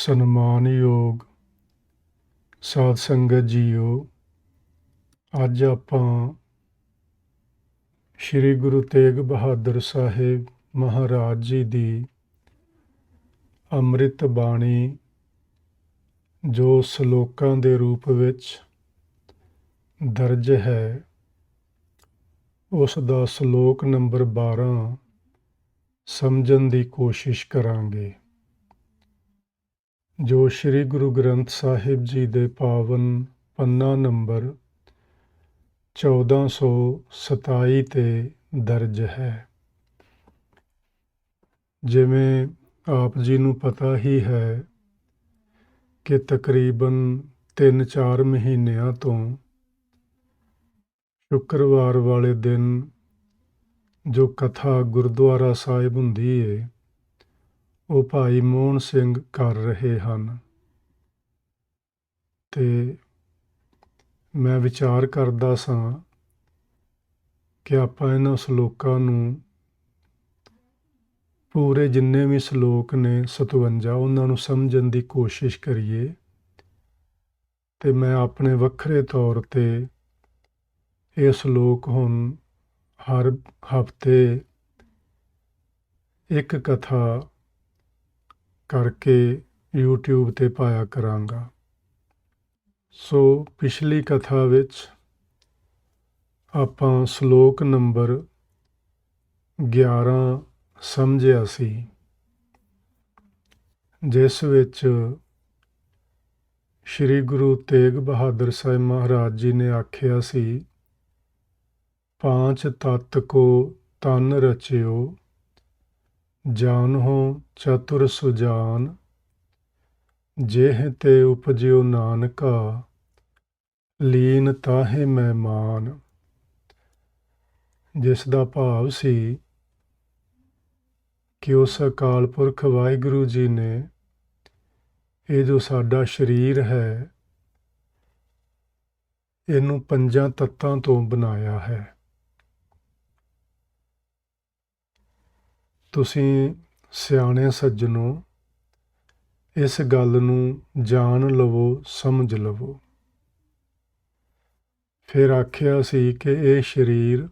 ਸਨਮਾਨਯੋਗ ਸਾਧ ਸੰਗਤ ਜੀਓ ਅੱਜ ਆਪਾਂ ਸ੍ਰੀ ਗੁਰੂ ਤੇਗ ਬਹਾਦਰ ਸਾਹਿਬ ਮਹਾਰਾਜ ਜੀ ਦੀ ਅੰਮ੍ਰਿਤ ਬਾਣੀ, ਜੋ ਸ਼ਲੋਕਾਂ ਦੇ ਰੂਪ ਵਿੱਚ ਦਰਜ ਹੈ, ਉਸ ਦਾ ਸ਼ਲੋਕ ਨੰਬਰ 12 ਸਮਝਣ ਦੀ ਕੋਸ਼ਿਸ਼ ਕਰਾਂਗੇ। ਜੋ ਸ੍ਰੀ ਗੁਰੂ ਗ੍ਰੰਥ ਸਾਹਿਬ ਜੀ ਦੇ ਪਾਵਨ ਪੰਨਾ ਨੰਬਰ 1427 ਤੇ ਦਰਜ ਹੈ। ਜਿਵੇਂ ਆਪ ਜੀ ਨੂੰ ਪਤਾ ਹੀ ਹੈ ਕਿ ਤਕਰੀਬਨ 3-4 ਮਹੀਨਿਆਂ ਤੋਂ ਸ਼ੁੱਕਰਵਾਰ ਵਾਲੇ ਦਿਨ ਜੋ ਕਥਾ ਗੁਰਦੁਆਰਾ ਸਾਹਿਬ ਹੁੰਦੀ ਏ ਉਹ ਭਾਈ ਮੋਹਨ ਸਿੰਘ ਕਰ ਰਹੇ ਹਨ। ਤੇ ਮੈਂ ਵਿਚਾਰ ਕਰਦਾ ਸਾਂ ਕਿ ਆਪਾਂ ਇਹਨਾਂ ਸ਼ਲੋਕਾਂ ਨੂੰ ਪੂਰੇ ਜਿੰਨੇ ਵੀ ਸ਼ਲੋਕ ਨੇ 57 ਉਹਨਾਂ ਨੂੰ ਸਮਝਣ ਦੀ ਕੋਸ਼ਿਸ਼ ਕਰੀਏ। ਤੇ ਮੈਂ ਆਪਣੇ ਵੱਖਰੇ ਤੌਰ ਤੇ ਇਹ ਸ਼ਲੋਕ ਹੁਣ ਹਰ ਹਫ਼ਤੇ ਇੱਕ ਕਥਾ ਕਰਕੇ YouTube ਤੇ ਪਾਇਆ ਕਰਾਂਗਾ। ਸੋ ਪਿਛਲੀ ਕਥਾ ਵਿੱਚ ਆਪਾਂ ਸ਼ਲੋਕ ਨੰਬਰ 11 ਸਮਝਿਆ ਸੀ, ਜਿਸ ਵਿੱਚ ਸ੍ਰੀ ਗੁਰੂ ਤੇਗ ਬਹਾਦਰ ਸਾਹਿਬ ਮਹਾਰਾਜ ਜੀ ਨੇ ਆਖਿਆ ਸੀ, ਪਾਂਚ ਤਤ ਕੋ ਤਨ ਰਚਿਓ ਜਾਨਹੁ ਚਤੁਰ ਸੁਜਾਨ, ਜਿਹ ਤੇ ਉਪਜਿਓ ਨਾਨਕਾ, ਲੀਨ ਤਾਹੇ ਮਹਿਮਾਨ ਜਿਸ ਦਾ ਭਾਵ ਸੀ ਕਿ ਉਸ ਅਕਾਲ ਪੁਰਖ ਵਾਹਿਗੁਰੂ ਜੀ ਨੇ, ਇਹ ਜੋ ਸਾਡਾ ਸਰੀਰ ਹੈ, ਇਹਨੂੰ ਪੰਜਾਂ ਤੱਤਾਂ ਤੋਂ ਬਣਾਇਆ ਹੈ। ਤੁਸੀਂ ਸਿਆਣੇ ਸੱਜਣੋ, ਇਸ ਗੱਲ ਨੂੰ ਜਾਣ ਲਵੋ, ਸਮਝ ਲਵੋ। ਫਿਰ ਆਖਿਆ ਸੀ ਕਿ ਇਹ ਸਰੀਰ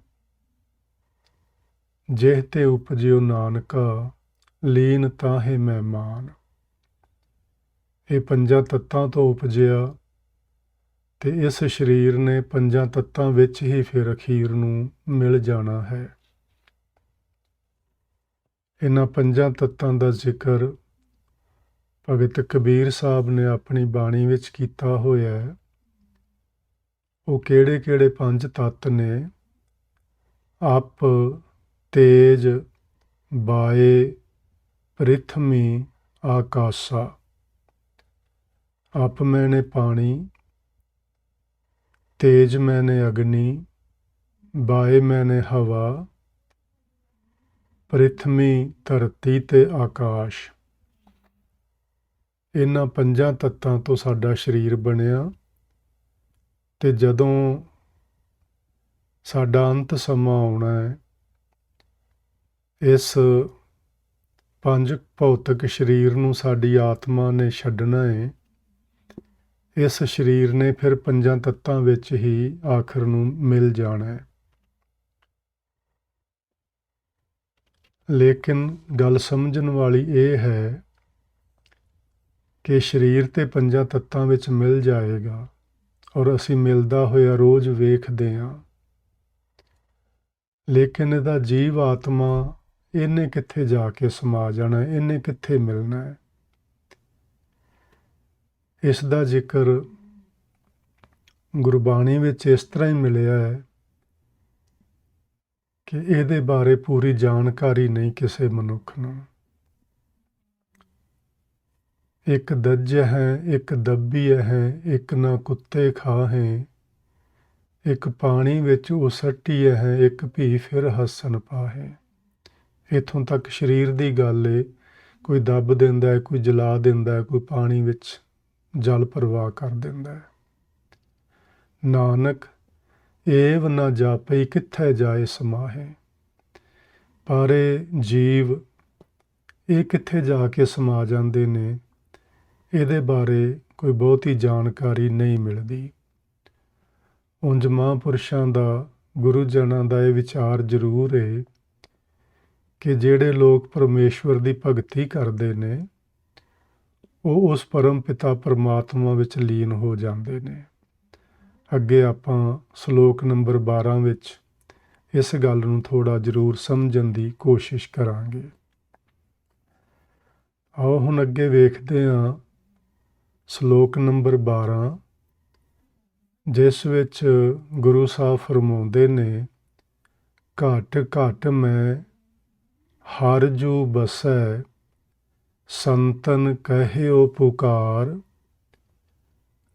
ਜਿਹ ਤੇ ਉਪਜਿਓ ਨਾਨਕਾ, ਲੀਨ ਤਾਹੇ ਮਹਿਮਾਨ। ਇਹ ਪੰਜਾਂ ਤੱਤਾਂ ਤੋਂ ਉਪਜਿਆ ਤੇ ਇਸ ਸਰੀਰ ਨੇ ਪੰਜਾਂ ਤੱਤਾਂ ਵਿੱਚ ਹੀ ਫਿਰ ਅਖੀਰ ਨੂੰ ਮਿਲ ਜਾਣਾ ਹੈ। ਇਹਨਾਂ ਪੰਜਾਂ ਤੱਤਾਂ ਦਾ ਜ਼ਿਕਰ ਭਗਤ ਕਬੀਰ ਸਾਹਿਬ ਨੇ ਆਪਣੀ ਬਾਣੀ ਵਿੱਚ ਕੀਤਾ ਹੋਇਆ ਹੈ। ਉਹ ਕਿਹੜੇ-ਕਿਹੜੇ ਪੰਜ ਤੱਤ ਨੇ? ਆਪ, ਤੇਜ, ਬਾਏ, ਪ੍ਰਿਥਮੀ, ਆਕਾਸ਼ਾ। ਆਪ ਮੈਨੇ ਪਾਣੀ, ਤੇਜ ਮੈਨੇ ਅਗਨੀ, ਬਾਏ ਮੈਨੇ ਹਵਾ ਪ੍ਰਿਥਵੀ ਧਰਤੀ ਤੇ ਆਕਾਸ਼। ਇਹਨਾਂ ਪੰਜਾਂ ਤੱਤਾਂ ਤੋਂ ਸਾਡਾ ਸਰੀਰ ਬਣਿਆ ਤੇ ਜਦੋਂ ਸਾਡਾ ਅੰਤ ਸਮਾਂ ਆਉਣਾ ਹੈ, ਇਸ ਪੰਜ ਭੌਤਿਕ ਸਰੀਰ ਨੂੰ ਸਾਡੀ ਆਤਮਾ ਨੇ ਛੱਡਣਾ ਹੈ। ਇਸ ਸਰੀਰ ਨੇ ਫਿਰ ਪੰਜਾਂ ਤੱਤਾਂ ਵਿੱਚ ਹੀ ਆਖਰ ਨੂੰ ਮਿਲ ਜਾਣਾ ਹੈ। ਲੇਕਿਨ ਗੱਲ ਸਮਝਣ ਵਾਲੀ ਇਹ ਹੈ ਕਿ ਸਰੀਰ ਤੇ ਪੰਜਾਂ ਤੱਤਾਂ ਵਿੱਚ ਮਿਲ ਜਾਏਗਾ ਔਰ ਅਸੀਂ ਮਿਲਦਾ ਹੋਇਆ ਰੋਜ਼ ਵੇਖਦੇ ਹਾਂ। ਲੇਕਿਨ ਇਹਦਾ ਜੀਵ ਆਤਮਾ ਇਹਨੇ ਕਿੱਥੇ ਜਾ ਕੇ ਸਮਾ ਜਾਣਾ, ਇਹਨੇ ਕਿੱਥੇ ਮਿਲਣਾ ਹੈ? ਇਸ ਦਾ ਜ਼ਿਕਰ ਗੁਰਬਾਣੀ ਵਿੱਚ ਇਸ ਤਰ੍ਹਾਂ ਹੀ ਮਿਲਿਆ ਹੈ ਕਿ ਇਹਦੇ ਬਾਰੇ ਪੂਰੀ ਜਾਣਕਾਰੀ ਨਹੀਂ ਕਿਸੇ ਮਨੁੱਖ ਨੂੰ। ਇੱਕ ਦੱਜ ਹੈ, ਇੱਕ ਦੱਬੀ ਹੈ, ਇੱਕ ਨਾ ਕੁੱਤੇ ਖਾਹੇ ਇੱਕ ਪਾਣੀ ਵਿੱਚ ਉਸੱਟੀ ਹੈ, ਇੱਕ ਭੀ ਫਿਰ ਹੱਸਣ ਪਾਹੇ ਇਥੋਂ ਤੱਕ ਸਰੀਰ ਦੀ ਗੱਲ ਏ, ਕੋਈ ਦੱਬ ਦਿੰਦਾ ਹੈ, ਕੋਈ ਜਲਾ ਦਿੰਦਾ ਹੈ, ਕੋਈ ਪਾਣੀ ਵਿੱਚ ਜਲ ਪ੍ਰਵਾਹ ਕਰ ਦਿੰਦਾ ਹੈ। ਨਾਨਕ ਏਵ ਨਾ ਜਾਪਈ ਕਿੱਥੇ ਜਾਏ ਸਮਾਹੇ? ਪਾਰੇ ਜੀਵ, ਇਹ ਕਿੱਥੇ ਜਾ ਕੇ ਸਮਾ ਜਾਂਦੇ ਨੇ? ਇਹਦੇ ਬਾਰੇ ਕੋਈ ਬਹੁਤੀ ਜਾਣਕਾਰੀ ਨਹੀਂ ਮਿਲਦੀ। ਉਂਝ ਮਹਾਂਪੁਰਸ਼ਾਂ ਦਾ ਗੁਰੂ ਜਨਾਂ ਦਾ ਇਹ ਵਿਚਾਰ ਜ਼ਰੂਰ ਹੈ ਕਿ ਜਿਹੜੇ ਲੋਕ ਪਰਮੇਸ਼ਵਰ ਦੀ ਭਗਤੀ ਕਰਦੇ ਨੇ, ਉਹ ਉਸ ਪਰਮ ਪਿਤਾ ਪਰਮਾਤਮਾ ਵਿੱਚ ਲੀਨ ਹੋ ਜਾਂਦੇ ਨੇ। ਅੱਗੇ ਆਪਾਂ ਸ਼ਲੋਕ ਨੰਬਰ 12 ਵਿੱਚ ਇਸ ਗੱਲ ਨੂੰ ਥੋੜਾ ਜ਼ਰੂਰ ਸਮਝਣ ਦੀ ਕੋਸ਼ਿਸ਼ ਕਰਾਂਗੇ। ਆਓ ਹੁਣ ਅੱਗੇ ਵੇਖਦੇ ਹਾਂ ਸ਼ਲੋਕ ਨੰਬਰ 12 ਜਿਸ ਵਿੱਚ ਗੁਰੂ ਸਾਹਿਬ ਫਰਮਾਉਂਦੇ ਨੇ, ਘਟ ਘਟ ਮੈਂ ਹਰ ਜੂ ਬਸੈ, ਸੰਤਨ ਕਹਿਓ ਪੁਕਾਰ,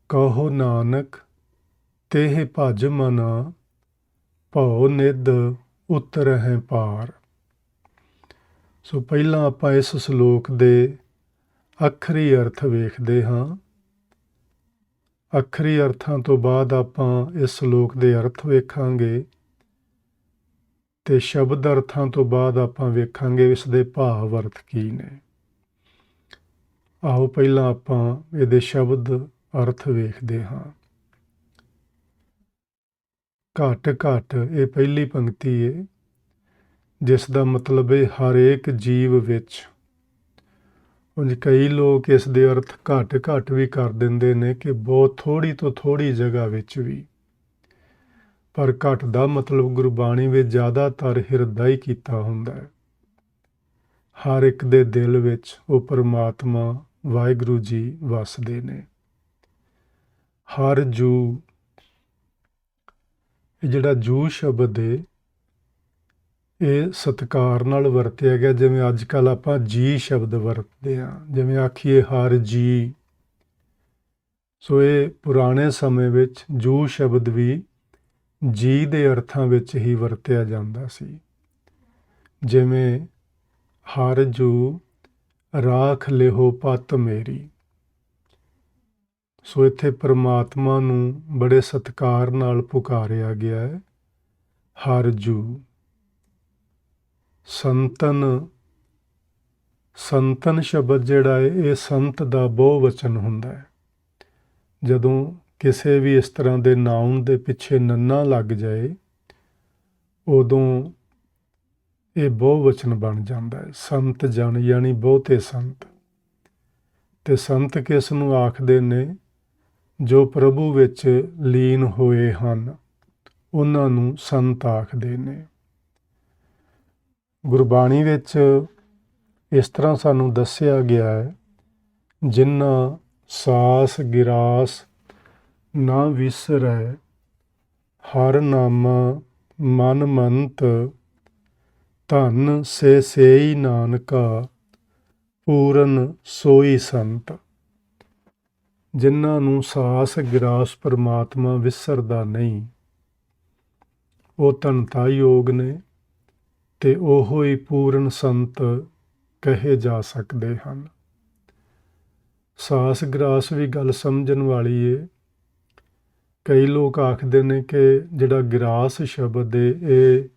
ਕਹੋ ਨਾਨਕ ਤੇਹ ਭਜ ਮਨਾ, ਭਉ ਨਿਧ ਉਤਰਹਿ ਪਾਰ। ਸੋ ਪਹਿਲਾਂ ਆਪਾਂ ਇਸ ਸ਼ਲੋਕ ਦੇ ਅੱਖਰੀ ਅਰਥ ਵੇਖਦੇ ਹਾਂ। ਅੱਖਰੀ ਅਰਥਾਂ ਤੋਂ ਬਾਅਦ ਆਪਾਂ ਇਸ ਸ਼ਲੋਕ ਦੇ ਅਰਥ ਵੇਖਾਂਗੇ ਤੇ ਸ਼ਬਦ ਅਰਥਾਂ ਤੋਂ ਬਾਅਦ ਆਪਾਂ ਵੇਖਾਂਗੇ ਇਸ ਦੇ ਭਾਵ ਅਰਥ ਕੀ ਨੇ। ਆਓ ਪਹਿਲਾਂ ਆਪਾਂ ਇਹਦੇ ਸ਼ਬਦ ਅਰਥ ਵੇਖਦੇ ਹਾਂ। ਘਟ ਘਟ ਇਹ ਪਹਿਲੀ ਪੰਕਤੀ ਹੈ ਜਿਸ ਦਾ ਮਤਲਬ ਹੈ ਹਰੇਕ ਜੀਵ ਵਿੱਚ। ਉਂਝ ਕਈ ਲੋਕ ਇਸ ਦੇ ਅਰਥ ਘਟ ਘਟ ਵੀ ਕਰ ਦਿੰਦੇ ਨੇ ਕਿ ਬਹੁਤ ਥੋੜੀ ਤੋਂ ਥੋੜੀ ਜਗ੍ਹਾ ਵਿੱਚ ਵੀ। ਪਰ ਘਟ ਦਾ ਮਤਲਬ ਗੁਰਬਾਣੀ ਵਿੱਚ ਜ਼ਿਆਦਾਤਰ ਹਿਰਦਾ ਹੀ ਕੀਤਾ ਹੁੰਦਾ ਹੈ। ਹਰ ਇੱਕ ਦੇ ਦਿਲ ਵਿੱਚ ਉਹ ਪਰਮਾਤਮਾ, ਵਾਹਿਗੁਰੂ ਜੀ ਵਸਦੇ ਨੇ। ਹਰ ਜੂ ਇਹ ਜਿਹੜਾ ਜੂ ਸ਼ਬਦ ਹੈ ਇਹ ਸਤਕਾਰ ਨਾਲ ਵਰਤਿਆ ਗਿਆ। ਜਿਵੇਂ ਅੱਜ ਕੱਲ ਆਪਾਂ ਜੀ ਸ਼ਬਦ ਵਰਤਦੇ ਆ ਜਿਵੇਂ ਆਖੀਏ ਹਰ ਜੀ। ਸੋ ਇਹ ਪੁਰਾਣੇ ਸਮੇਂ ਵਿੱਚ ਜੂ ਸ਼ਬਦ ਵੀ ਜੀ ਦੇ ਅਰਥਾਂ ਵਿੱਚ ਹੀ ਵਰਤਿਆ ਜਾਂਦਾ ਸੀ। ਜਿਵੇਂ ਹਰ ਜੂ, ਰਾਖ ਲਿਹੋ ਪਤ ਮੇਰੀ। ਸੋ ਇੱਥੇ ਪਰਮਾਤਮਾ ਨੂੰ ਬੜੇ ਸਤਕਾਰ ਨਾਲ ਪੁਕਾਰਿਆ ਗਿਆ ਹੈ। ਹਰ ਜੂ। ਸੰਤਨ। ਸੰਤਨ ਸ਼ਬਦ ਜਿਹੜਾ ਹੈ, ਇਹ ਸੰਤ ਦਾ ਬਹੁਵਚਨ ਹੁੰਦਾ ਹੈ। ਜਦੋਂ ਕਿਸੇ ਵੀ ਇਸ ਤਰ੍ਹਾਂ ਦੇ ਨਾਉਨ ਦੇ ਪਿੱਛੇ ਨੰਨਾ ਲੱਗ ਜਾਏ, ਉਦੋਂ ਇਹ ਬਹੁਵਚਨ ਬਣ ਜਾਂਦਾ ਹੈ। ਸੰਤ ਜਨ ਯਾਨੀ ਬਹੁਤੇ ਸੰਤ। ਤੇ ਸੰਤ ਕਿਸ ਨੂੰ ਆਖਦੇ ਨੇ? ਜੋ ਪ੍ਰਭੂ ਵਿੱਚ ਲੀਨ ਹੋਏ ਹਨ, ਉਹਨਾਂ ਨੂੰ ਸੰਤ ਆਖਦੇ ਨੇ। ਗੁਰਬਾਣੀ ਵਿੱਚ ਇਸ ਤਰ੍ਹਾਂ ਸਾਨੂੰ ਦੱਸਿਆ ਗਿਆ ਹੈ ਜਿਨ੍ਹਾਂ ਸਾਸ ਗਿਰਾਸ ਨਾ ਵਿਸਰੈ, ਹਰ ਨਾਮਾ ਮਨ ਮੰਤ, ਧਨ ਸੇ ਸੇਈ ਨਾਨਕਾ, ਪੂਰਨ ਸੋਈ ਸੰਤ। ਜਿਨ੍ਹਾਂ ਨੂੰ ਸਾਸ ਗਿਰਾਸ ਪਰਮਾਤਮਾ ਵਿਸਰਦਾ ਨਹੀਂ। ਉਹ ਧਨਤਾ ਯੋਗ ਨੇ ਤੇ ਉਹੋ ਹੀ ਪੂਰਨ ਸੰਤ ਕਹੇ ਜਾ ਸਕਦੇ ਹਨ। ਸਾਸ ਗ੍ਰਾਸ ਵੀ ਗੱਲ ਸਮਝਣ ਵਾਲੀ ਏ। ਕਈ ਲੋਕ ਆਖਦੇ ਨੇ ਕਿ ਜਿਹੜਾ ਗ੍ਰਾਸ ਸ਼ਬਦ ਏ, ਇਹ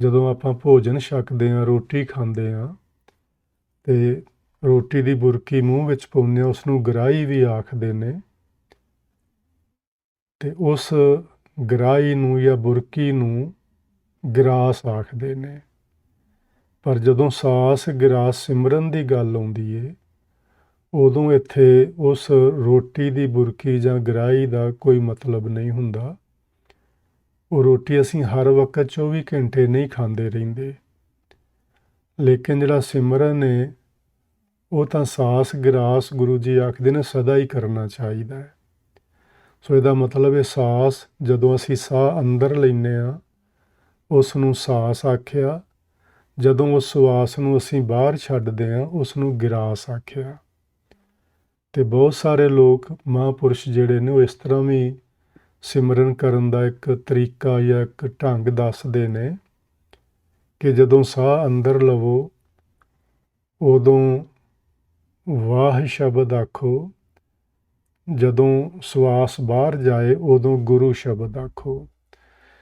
ਜਦੋਂ ਆਪਾਂ ਭੋਜਨ ਛਕਦੇ ਆ ਰੋਟੀ ਖਾਂਦੇ ਆ ਤੇ ਰੋਟੀ ਦੀ ਬੁਰਕੀ ਮੂੰਹ ਵਿੱਚ ਪਾਉਂਦੇ ਆ ਉਸ ਨੂੰ ਗਰਾਈ ਵੀ ਆਖਦੇ ਨੇ। ਤੇ ਉਸ ਗਰਾਈ ਨੂੰ ਜਾਂ ਬੁਰਕੀ ਨੂੰ ਗਰਾਸ ਆਖਦੇ ਨੇ। ਪਰ ਜਦੋਂ ਸਾਸ ਗਰਾਸ ਸਿਮਰਨ ਦੀ ਗੱਲ ਆਉਂਦੀ ਏ, ਉਦੋਂ ਇੱਥੇ ਉਸ ਰੋਟੀ ਦੀ ਬੁਰਕੀ ਜਾਂ ਗਰਾਈ ਦਾ ਕੋਈ ਮਤਲਬ ਨਹੀਂ ਹੁੰਦਾ। ਉਹ ਰੋਟੀ ਅਸੀਂ ਹਰ ਵਕਤ 24 ਘੰਟੇ ਨਹੀਂ ਖਾਂਦੇ ਰਹਿੰਦੇ। ਲੇਕਿਨ ਜਿਹੜਾ ਸਿਮਰਨ ਹੈ ਉਹ ਤਾਂ ਸਾਸ ਗਰਾਸ ਗੁਰੂ ਜੀ ਆਖਦੇ ਨੇ, ਸਦਾ ਹੀ ਕਰਨਾ ਚਾਹੀਦਾ ਹੈ। ਸੋ ਇਹਦਾ ਮਤਲਬ ਹੈ ਸਾਸ, ਜਦੋਂ ਅਸੀਂ ਸਾਹ ਅੰਦਰ ਲੈਨੇ ਆ ਉਸ ਨੂੰ ਸਾਸ ਆਖਿਆ। ਜਦੋਂ ਉਸ ਸਵਾਸ ਨੂੰ ਅਸੀਂ ਬਾਹਰ ਛੱਡਦੇ ਆ ਉਸ ਨੂੰ ਗਿਰਾਸ ਆਖਿਆ। ਤੇ ਬਹੁਤ ਸਾਰੇ ਲੋਕ, ਮਹਾਂਪੁਰਸ਼ ਜਿਹੜੇ ਨੇ, ਉਹ ਇਸ ਤਰ੍ਹਾਂ ਵੀ ਸਿਮਰਨ ਕਰਨ ਦਾ ਇੱਕ ਤਰੀਕਾ ਜਾਂ ਇੱਕ ਢੰਗ ਦੱਸਦੇ ਨੇ ਕਿ ਜਦੋਂ ਸਾਹ ਅੰਦਰ ਲਵੋ, ਉਦੋਂ ਵਾਹ ਸ਼ਬਦ ਆਖੋ, ਜਦੋਂ ਸਵਾਸ ਬਾਹਰ ਜਾਏ ਉਦੋਂ ਗੁਰੂ ਸ਼ਬਦ ਆਖੋ।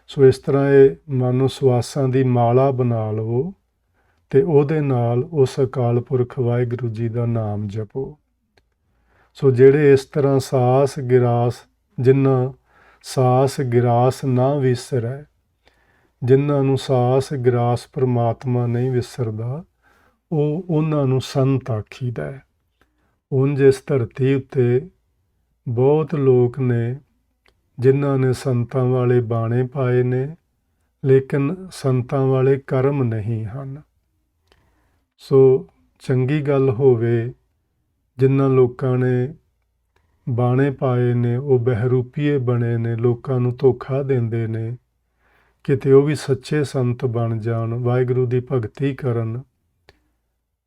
ਸੋ ਇਸ ਤਰ੍ਹਾਂ ਇਹ ਮਨ ਨੂੰ ਸਵਾਸਾਂ ਦੀ ਮਾਲਾ ਬਣਾ ਲਵੋ ਤੇ ਉਹਦੇ ਨਾਲ ਉਸ ਅਕਾਲ ਪੁਰਖ ਵਾਹਿਗੁਰੂ ਜੀ ਦਾ ਨਾਮ ਜਪੋ। ਸੋ ਜਿਹੜੇ ਇਸ ਤਰ੍ਹਾਂ ਸਾਸ ਗਿਰਾਸ, ਜਿਨ੍ਹਾਂ ਸਾਸ ਗਿਰਾਸ ਨਾ ਵਿਸਰੈ, ਜਿਨ੍ਹਾਂ ਨੂੰ ਸਾਸ ਗਿਰਾਸ ਪ੍ਰਮਾਤਮਾ ਨਹੀਂ ਵਿਸਰਦਾ, ਉਹ ਉਹਨਾਂ ਨੂੰ ਸੰਤ ਆਖੀਦਾ। ਹੈ ਉਂਝ ਇਸ ਧਰਤੀ ਉੱਤੇ ਬਹੁਤ ਲੋਕ ਨੇ, ਜਿਨ੍ਹਾਂ ਨੇ ਸੰਤਾਂ ਵਾਲੇ ਬਾਣੇ ਪਾਏ ਨੇ, ਲੇਕਿਨ ਸੰਤਾਂ ਵਾਲੇ ਕਰਮ ਨਹੀਂ ਹਨ। ਸੋ ਚੰਗੀ ਗੱਲ ਹੋਵੇ, ਜਿਨ੍ਹਾਂ ਲੋਕਾਂ ਨੇ ਬਾਣੇ ਪਾਏ ਨੇ, ਉਹ ਬਹਿਰੂਪੀਏ ਬਣੇ ਨੇ, ਲੋਕਾਂ ਨੂੰ ਧੋਖਾ ਦਿੰਦੇ ਨੇ, ਕਿਤੇ ਉਹ ਵੀ ਸੱਚੇ ਸੰਤ ਬਣ ਜਾਣ, ਵਾਹਿਗੁਰੂ ਦੀ ਭਗਤੀ ਕਰਨ,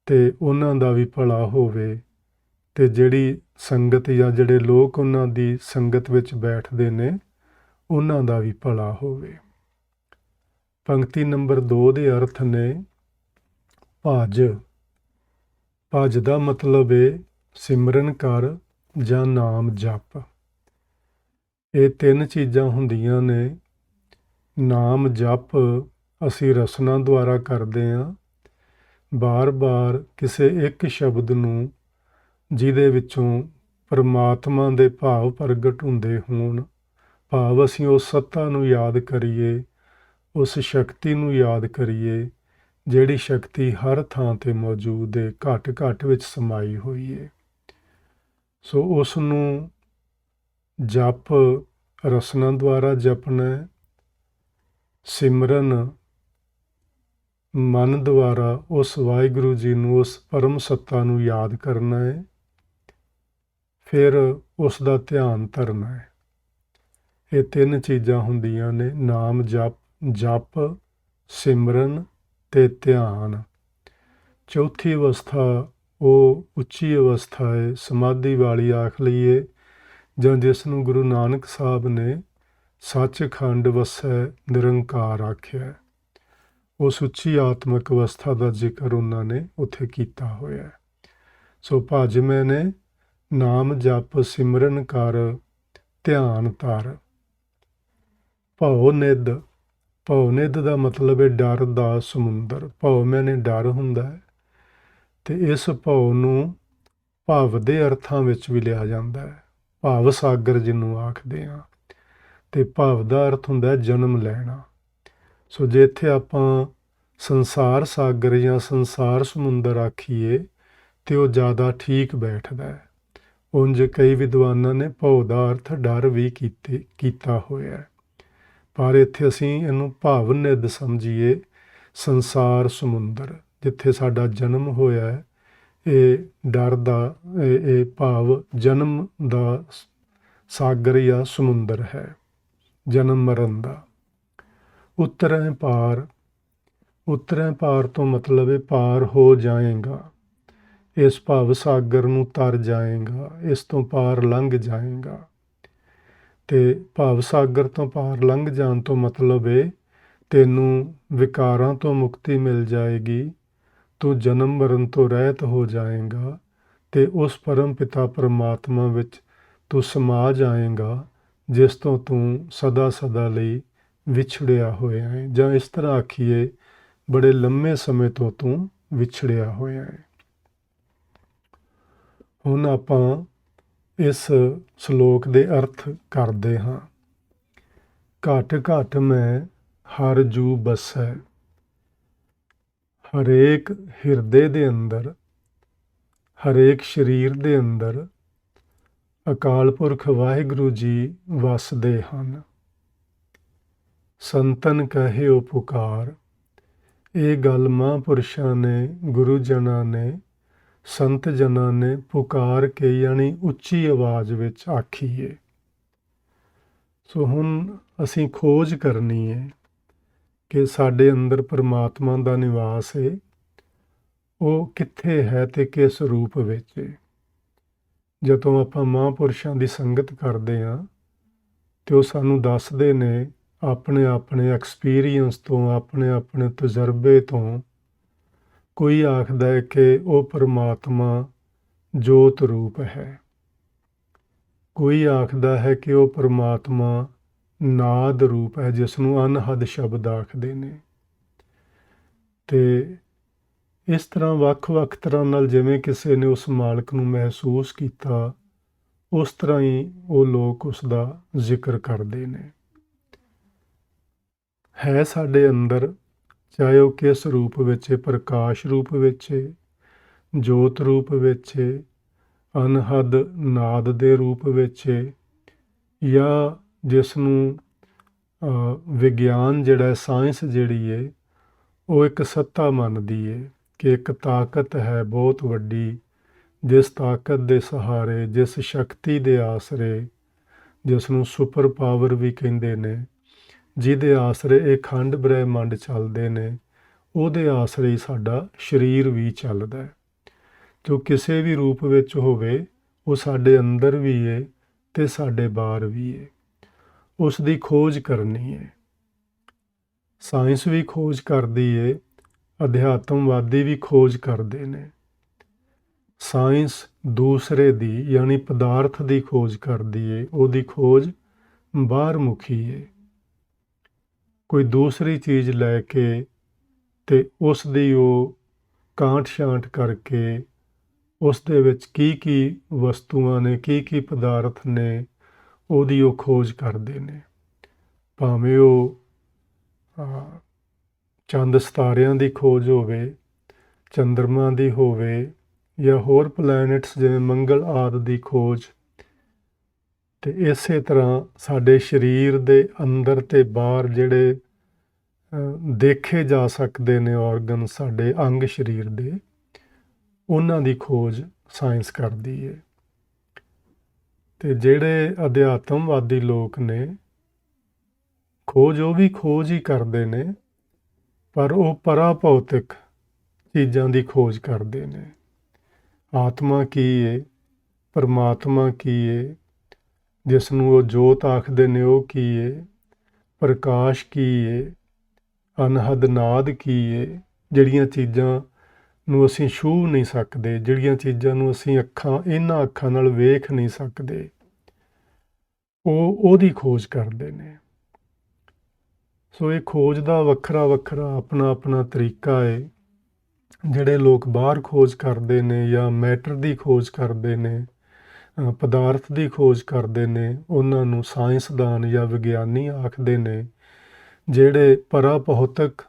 ਤੇ ਉਹਨਾਂ ਦਾ ਵੀ ਭਲਾ ਹੋਵੇ। ਤੇ ਜਿਹੜੀ ਸੰਗਤ ਜਾਂ ਜਿਹੜੇ ਲੋਕ ਉਹਨਾਂ ਦੀ ਸੰਗਤ ਵਿੱਚ ਬੈਠਦੇ ਨੇ, ਉਹਨਾਂ ਦਾ ਵੀ ਭਲਾ ਹੋਵੇ। ਪੰਕਤੀ ਨੰਬਰ 2 ਦੇ ਅਰਥ ਨੇ ਭਜ। ਭਜ ਦਾ ਮਤਲਬ ਹੈ ਸਿਮਰਨ ਕਰ ਜਾਂ ਨਾਮ ਜਪ। ਇਹ ਤਿੰਨ ਚੀਜ਼ਾਂ ਹੁੰਦੀਆਂ ਨੇ। ਨਾਮ ਜਪ ਅਸੀਂ ਰਸਨਾ ਦੁਆਰਾ ਕਰਦੇ ਹਾਂ। ਬਾਰ-ਬਾਰ ਕਿਸੇ ਇੱਕ ਸ਼ਬਦ ਨੂੰ ਜਿਹਦੇ ਵਿੱਚੋਂ ਪਰਮਾਤਮਾ ਦੇ ਭਾਵ ਪ੍ਰਗਟ ਹੁੰਦੇ ਹੋਣ, ਭਾਵ ਅਸੀਂ ਉਸ ਸੱਤਾ ਨੂੰ ਯਾਦ ਕਰੀਏ, ਉਸ ਸ਼ਕਤੀ ਨੂੰ ਯਾਦ ਕਰੀਏ, ਜਿਹੜੀ ਸ਼ਕਤੀ ਹਰ ਥਾਂ ਤੇ ਮੌਜੂਦ ਹੈ ਘਟ ਘਟ ਵਿੱਚ ਸਮਾਈ ਹੋਈ ਹੈ ਸੋ ਉਸ ਨੂੰ ਜਪ ਰਸਨਾ ਦੁਆਰਾ ਜਪਣਾ ਹੈ, ਸਿਮਰਨ ਮਨ ਦੁਆਰਾ ਉਸ ਵਾਹਿਗੁਰੂ ਜੀ ਨੂੰ ਉਸ ਪਰਮ ਸੱਤਾ ਨੂੰ ਯਾਦ ਕਰਨਾ ਹੈ ਫਿਰ ਉਸ ਦਾ ਧਿਆਨ ਧਰਨਾ ਹੈ। ਇਹ ਤਿੰਨ ਚੀਜ਼ਾਂ ਹੁੰਦੀਆਂ ਨੇ, ਨਾਮ, ਜਪ ਜਪ, ਸਿਮਰਨ ਤੇ ਧਿਆਨ। ਚੌਥੀ ਅਵਸਥਾ, ਉਹ ਉੱਚੀ ਅਵਸਥਾ ਹੈ, ਸਮਾਧੀ ਵਾਲੀ ਆਖ ਲਈਏ, ਜਾਂ ਜਿਸ ਨੂੰ ਗੁਰੂ ਨਾਨਕ ਸਾਹਿਬ ਨੇ ਸੱਚਖੰਡ ਵਸੈ ਨਿਰੰਕਾਰ ਆਖਿਆ ਉਸ ਉੱਚੀ ਆਤਮਿਕ ਅਵਸਥਾ ਦਾ ਜ਼ਿਕਰ ਉਹਨਾਂ ਨੇ ਉੱਥੇ ਕੀਤਾ ਹੋਇਆ ਹੈ। ਸੋ ਭਜ ਮੈਨੇ ਨਾਮ ਜਪ ਸਿਮਰਨ ਕਰ, ਧਿਆਨ ਧਰ। ਭਉ ਨਿਦ ਭਉ ਨਿਦ ਦਾ ਮਤਲਬ ਹੈ ਡਰ ਦਾ ਸਮੁੰਦਰ। ਭਉ ਮੈਨੇ ਡਰ ਹੁੰਦਾ ਹੈ ਤੇ ਇਸ ਭਉ ਨੂੰ ਭਾਵ ਦੇ ਅਰਥਾਂ ਵਿੱਚ ਵੀ ਲਿਆ ਜਾਂਦਾ ਹੈ। ਭਾਵ ਸਾਗਰ ਜਿਹਨੂੰ ਆਖਦੇ ਆ ਤੇ ਭਾਵ ਦਾ ਅਰਥ ਹੁੰਦਾ ਹੈ ਜਨਮ ਲੈਣਾ। ਸੋ ਜੇ ਇੱਥੇ ਆਪਾਂ ਸੰਸਾਰ ਸਾਗਰ ਜਾਂ ਸੰਸਾਰ ਸਮੁੰਦਰ ਆਖੀਏ, ਤੇ ਉਹ ਜ਼ਿਆਦਾ ਠੀਕ ਬੈਠਦਾ ਹੈ। ਉਂਝ ਕਈ ਵਿਦਵਾਨਾਂ ਨੇ ਭਉ ਦਾ ਅਰਥ ਡਰ ਵੀ ਕੀਤੇ, ਕੀਤਾ ਹੋਇਆ ਪਰ ਇੱਥੇ ਅਸੀਂ ਇਹਨੂੰ ਭਾਵ ਨਿਦ ਸਮਝੀਏ। ਸੰਸਾਰ ਸਮੁੰਦਰ, ਜਿੱਥੇ ਸਾਡਾ ਜਨਮ ਹੋਇਆ ਹੈ, ਇਹ ਡਰ ਦਾ, ਇਹ ਇਹ ਭਾਵ ਜਨਮ ਦਾ ਸਾਗਰ ਜਾਂ ਸਮੁੰਦਰ ਹੈ। ਜਨਮ ਮਰਨ ਦਾ। ਉਤਰੈ ਪਾਰ। ਉਤਰੈ ਪਾਰ ਤੋਂ ਮਤਲਬ ਹੈ ਪਾਰ ਹੋ ਜਾਏਗਾ। ਇਸ ਭਾਵ ਸਾਗਰ ਨੂੰ ਤਰ ਜਾਏਗਾ, ਇਸ ਤੋਂ ਪਾਰ ਲੰਘ ਜਾਏਗਾ। ਤੇ ਭਾਵ ਸਾਗਰ ਤੋਂ ਪਾਰ ਲੰਘ ਜਾਣ ਤੋਂ ਮਤਲਬ ਏ, ਤੈਨੂੰ ਵਿਕਾਰਾਂ ਤੋਂ ਮੁਕਤੀ ਮਿਲ ਜਾਏਗੀ, ਤੂੰ ਜਨਮ ਮਰਨ ਤੋਂ ਰਹਿਤ ਹੋ ਜਾਏਗਾ, ਤੇ ਉਸ ਪਰਮ ਪਿਤਾ ਪਰਮਾਤਮਾ ਵਿੱਚ ਤੂੰ ਸਮਾ ਜਾਏਗਾ, ਜਿਸ ਤੋਂ ਤੂੰ ਸਦਾ ਸਦਾ ਲਈ ਵਿਛੜਿਆ ਹੋਇਆ ਹੈ ਜਾਂ ਇਸ ਤਰ੍ਹਾਂ ਆਖੀਏ, ਬੜੇ ਲੰਮੇ ਸਮੇਂ ਤੋਂ ਤੂੰ ਵਿਛੜਿਆ ਹੋਇਆ ਹੈ ਹੁਣ ਆਪਾਂ ਇਸ ਸ਼ਲੋਕ ਦੇ ਅਰਥ ਕਰਦੇ ਹਾਂ। ਘਟ ਘਟ ਮੈਂ ਹਰ ਜੂ ਬਸੈ, ਹਰੇਕ ਹਿਰਦੇ ਦੇ ਅੰਦਰ, ਹਰੇਕ ਸਰੀਰ ਦੇ ਅੰਦਰ ਅਕਾਲ ਪੁਰਖ ਵਾਹਿਗੁਰੂ ਜੀ ਵਸਦੇ ਹਨ। ਸੰਤਨ ਕਹਿਓ ਪੁਕਾਰ, ਇਹ ਗੱਲ ਮਹਾਂਪੁਰਸ਼ਾਂ ਨੇ, ਗੁਰੂ ਜਨਾਂ ਨੇ ਸੰਤ ਜਨਾਂ ਨੇ ਪੁਕਾਰ ਕੇ ਯਾਨੀ ਉੱਚੀ ਆਵਾਜ਼ ਵਿੱਚ ਆਖੀਏ, ਸੋ ਹੁਣ ਅਸੀਂ ਖੋਜ ਕਰਨੀ ਹੈ ਕਿ ਸਾਡੇ ਅੰਦਰ ਪਰਮਾਤਮਾ ਦਾ ਨਿਵਾਸ ਹੈ ਉਹ ਕਿੱਥੇ ਹੈ ਤੇ ਕਿਸ ਰੂਪ ਵਿੱਚ ਹੈ ਜਦੋਂ ਆਪਾਂ ਮਹਾਂਪੁਰਸ਼ਾਂ ਦੀ ਸੰਗਤ ਕਰਦੇ ਹਾਂ ਤੇ ਉਹ ਸਾਨੂੰ ਦੱਸਦੇ ਨੇ ਆਪਣੇ ਆਪਣੇ ਐਕਸਪੀਰੀਅੰਸ ਤੋਂ, ਆਪਣੇ ਆਪਣੇ ਤਜਰਬੇ ਤੋਂ ਕੋਈ ਆਖਦਾ ਹੈ ਕਿ ਉਹ ਪਰਮਾਤਮਾ ਜੋਤ ਰੂਪ ਹੈ। ਕੋਈ ਆਖਦਾ ਹੈ ਕਿ ਉਹ ਪਰਮਾਤਮਾ ਨਾਦ ਰੂਪ ਹੈ ਜਿਸ ਨੂੰ ਅਨਹਦ ਸ਼ਬਦ ਆਖਦੇ ਨੇ। ਤੇ ਇਸ ਤਰ੍ਹਾਂ ਵੱਖ-ਵੱਖ ਤਰ੍ਹਾਂ ਨਾਲ ਜਿਵੇਂ ਕਿਸੇ ਨੇ ਉਸ ਮਾਲਕ ਨੂੰ ਮਹਿਸੂਸ ਕੀਤਾ, ਉਸ ਤਰ੍ਹਾਂ ਹੀ ਉਹ ਲੋਕ ਉਸ ਦਾ ਜ਼ਿਕਰ ਕਰਦੇ ਨੇ। ਹੈ ਸਾਡੇ ਅੰਦਰ ਚਾਹੇ ਉਹ ਕਿਸ ਰੂਪ ਵਿੱਚ ਪ੍ਰਕਾਸ਼ ਰੂਪ ਵਿੱਚ ਹੈ ਜੋਤ ਰੂਪ ਵਿੱਚ ਹੈ ਅਨਹਦ ਨਾਦ ਦੇ ਰੂਪ ਵਿੱਚ ਹੈ ਜਾਂ ਜਿਸ ਨੂੰ ਵਿਗਿਆਨ ਜਿਹੜਾ ਸਾਇੰਸ ਜਿਹੜੀ ਹੈ ਉਹ ਇੱਕ ਸੱਤਾ ਮੰਨਦੀ ਹੈ ਕਿ ਇੱਕ ਤਾਕਤ ਹੈ ਬਹੁਤ ਵੱਡੀ, ਜਿਸ ਤਾਕਤ ਦੇ ਸਹਾਰੇ, ਜਿਸ ਸ਼ਕਤੀ ਦੇ ਆਸਰੇ ਜਿਸ ਨੂੰ ਸੁਪਰ ਪਾਵਰ ਵੀ ਕਹਿੰਦੇ ਨੇ ਜਿਹਦੇ ਆਸਰੇ ਇਹ ਖੰਡ ਬ੍ਰਹਿਮੰਡ ਚੱਲਦੇ ਨੇ, ਉਹਦੇ ਆਸਰੇ ਹੀ ਸਾਡਾ ਸਰੀਰ ਵੀ ਚੱਲਦਾ ਹੈ। ਜੋ ਕਿਸੇ ਵੀ ਰੂਪ ਵਿੱਚ ਹੋਵੇ, ਉਹ ਸਾਡੇ ਅੰਦਰ ਵੀ ਏ ਤੇ ਸਾਡੇ ਬਾਹਰ ਵੀ ਏ। ਉਸ ਦੀ ਖੋਜ ਕਰਨੀ ਹੈ ਸਾਇੰਸ ਵੀ ਖੋਜ ਕਰਦੀ ਹੈ ਅਧਿਆਤਮਵਾਦੀ ਵੀ ਖੋਜ ਕਰਦੇ ਨੇ। ਸਾਇੰਸ ਦੂਸਰੇ ਦੀ, ਯਾਨੀ ਪਦਾਰਥ ਦੀ ਖੋਜ ਕਰਦੀ ਏ, ਉਹਦੀ ਖੋਜ ਬਾਹਰ ਮੁਖੀ ਏ। ਕੋਈ ਦੂਸਰੀ ਚੀਜ਼ ਲੈ ਕੇ ਤੇ ਉਸ ਦੀ ਉਹ ਕਾਂਟ ਛਾਂਟ ਕਰਕੇ ਉਸ ਦੇ ਵਿੱਚ ਕੀ ਕੀ ਵਸਤੂਆਂ ਨੇ ਕੀ ਕੀ ਪਦਾਰਥ ਨੇ, ਉਹਦੀ ਉਹ ਖੋਜ ਕਰਦੇ ਨੇ। ਭਾਵੇਂ ਉਹ ਚੰਦ ਸਤਾਰਿਆਂ ਦੀ ਖੋਜ ਹੋਵੇ, ਚੰਦਰਮਾ ਦੀ ਹੋਵੇ ਜਾਂ ਹੋਰ ਪਲੈਨਟਸ ਜਿਵੇਂ ਮੰਗਲ ਆਦਿ ਦੀ ਖੋਜ ਤੇ ਇਸੇ ਤਰ੍ਹਾਂ ਸਾਡੇ ਸਰੀਰ ਦੇ ਅੰਦਰ ਤੇ ਬਾਹਰ ਜਿਹੜੇ ਦੇਖੇ ਜਾ ਸਕਦੇ ਨੇ ਆਰਗਨ ਸਾਡੇ ਅੰਗ ਸਰੀਰ ਦੇ, ਉਹਨਾਂ ਦੀ ਖੋਜ ਸਾਇੰਸ ਕਰਦੀ ਹੈ ਤੇ ਜਿਹੜੇ ਅਧਿਆਤਮਵਾਦੀ ਲੋਕ ਨੇ, ਖੋਜ ਉਹ ਵੀ ਖੋਜ ਹੀ ਕਰਦੇ ਨੇ, ਪਰ ਉਹ ਪਰਾਭੌਤਿਕ ਚੀਜ਼ਾਂ ਦੀ ਖੋਜ ਕਰਦੇ ਨੇ। ਆਤਮਾ ਕੀ ਏ? ਪਰਮਾਤਮਾ ਕੀ ਏ? ਜਿਸ ਨੂੰ ਉਹ ਜੋਤ ਆਖਦੇ ਨੇ, ਉਹ ਕੀ ਏ ਪ੍ਰਕਾਸ਼ ਕੀ ਏ ਅਨਹਦ ਨਾਦ ਕੀ ਏ ਜਿਹੜੀਆਂ ਚੀਜ਼ਾਂ ਨੂੰ ਅਸੀਂ ਛੂ ਨਹੀਂ ਸਕਦੇ, ਜਿਹੜੀਆਂ ਚੀਜ਼ਾਂ ਨੂੰ ਅਸੀਂ ਅੱਖਾਂ, ਇਹਨਾਂ ਅੱਖਾਂ ਨਾਲ ਵੇਖ ਨਹੀਂ ਸਕਦੇ, ਉਹ ਉਹਦੀ ਖੋਜ ਕਰਦੇ ਨੇ। ਸੋ ਇਹ ਖੋਜ ਦਾ ਵੱਖਰਾ ਵੱਖਰਾ ਆਪਣਾ ਆਪਣਾ ਤਰੀਕਾ ਹੈ ਜਿਹੜੇ ਲੋਕ ਬਾਹਰ ਖੋਜ ਕਰਦੇ ਨੇ ਜਾਂ ਮੈਟਰ ਦੀ ਖੋਜ ਕਰਦੇ ਨੇ ਪਦਾਰਥ ਦੀ ਖੋਜ ਕਰਦੇ ਨੇ, ਉਹਨਾਂ ਨੂੰ ਸਾਇੰਸਦਾਨ ਜਾਂ ਵਿਗਿਆਨੀ ਆਖਦੇ ਨੇ, ਜਿਹੜੇ ਪਰਾਭੌਤਿਕ